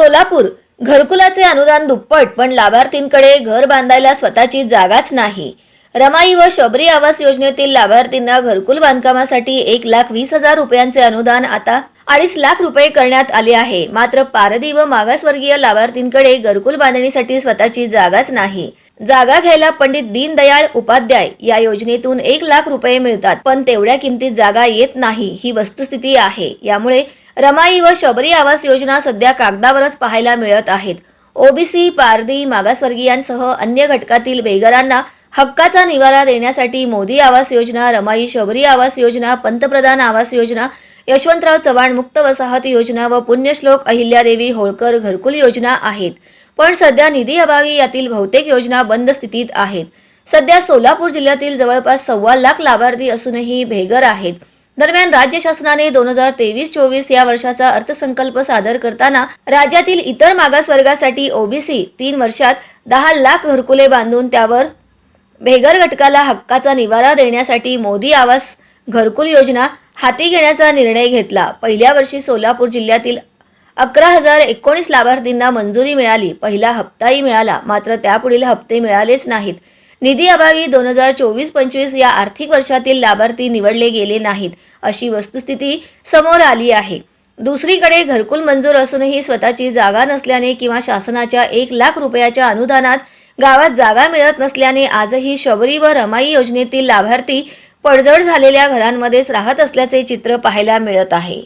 सोलापूर. घरकुलाचे अनुदान दुप्पट पण लाभार्थींकडे घर बांधायला स्वतःची जागाच नाही. रमाई व शबरी आवास योजनेतील लाभार्थींना घरकुल बांधकामासाठी एक लाख वीस हजार रुपयांचे अनुदान आता अडीच लाख रुपये करण्यात आले आहे. मात्र पारधी व मागासवर्गीय लाभार्थींकडे घरकुल बांधणीसाठी स्वतःची जागाच नाही. जागा घ्यायला पंडित दीनदयाळ उपाध्याय या योजनेतून एक लाख रुपये मिळतात पण तेवढ्या किमतीत जागा येत नाही ही वस्तुस्थिती आहे. यामुळे रमाई व शबरी आवास योजना सध्या कागदावरच पाहायला मिळत आहेत. ओबीसी पारधी मागासवर्गीयांसह अन्य घटकातील बेघरांना हक्काचा निवारा देण्यासाठी मोदी आवास योजना रमाई शबरी आवास योजना पंतप्रधान आवास योजना यशवंतराव चव्हाण मुक्त वसाहत योजना व पुण्यश्लोक अहिल्यादेवी होळकर घरकुल योजना आहेत. पण सध्या निधी अभावी यातील बहुतेक योजना बंद स्थितीत आहेत. सध्या सोलापूर जिल्ह्यातील जवळपास सव्वा लाख लाभार्थी असूनही भेगर आहेत. दरम्यान राज्य शासनाने दोन हजार तेवीस चोवीस या वर्षाचा अर्थसंकल्प सादर करताना राज्यातील इतर मागासवर्गासाठी ओबीसी तीन वर्षात दहा लाख घरकुले बांधून त्यावर भेगर घटकाला हक्काचा निवारा देण्यासाठी मोदी आवास घरकुल योजना हाती घेण्याचा निर्णय घेतला. पहिल्या वर्षी सोलापूर जिल्ह्यातील अकरा हजार एकोणीस लाभार्थींना मंजुरी मिळाली. पहिला हप्ताही मिळाला. मात्र त्यापुढील हप्ते मिळालेच नाहीत. निधी अभावी दोन हजार चोवीस पंचवीस या आर्थिक वर्षातील लाभार्थी निवडले गेले नाहीत अशी वस्तुस्थिती समोर आली आहे. दुसरीकडे घरकुल मंजूर असूनही स्वतःची जागा नसल्याने किंवा शासनाच्या एक लाख रुपयाच्या अनुदानात गावात जागा मिळत नसल्याने आजही शबरी व रमाई योजनेतील लाभार्थी पडझड झालेल्या घरांमध्येच राहत असल्याचे चित्र पाहायला मिळत आहे.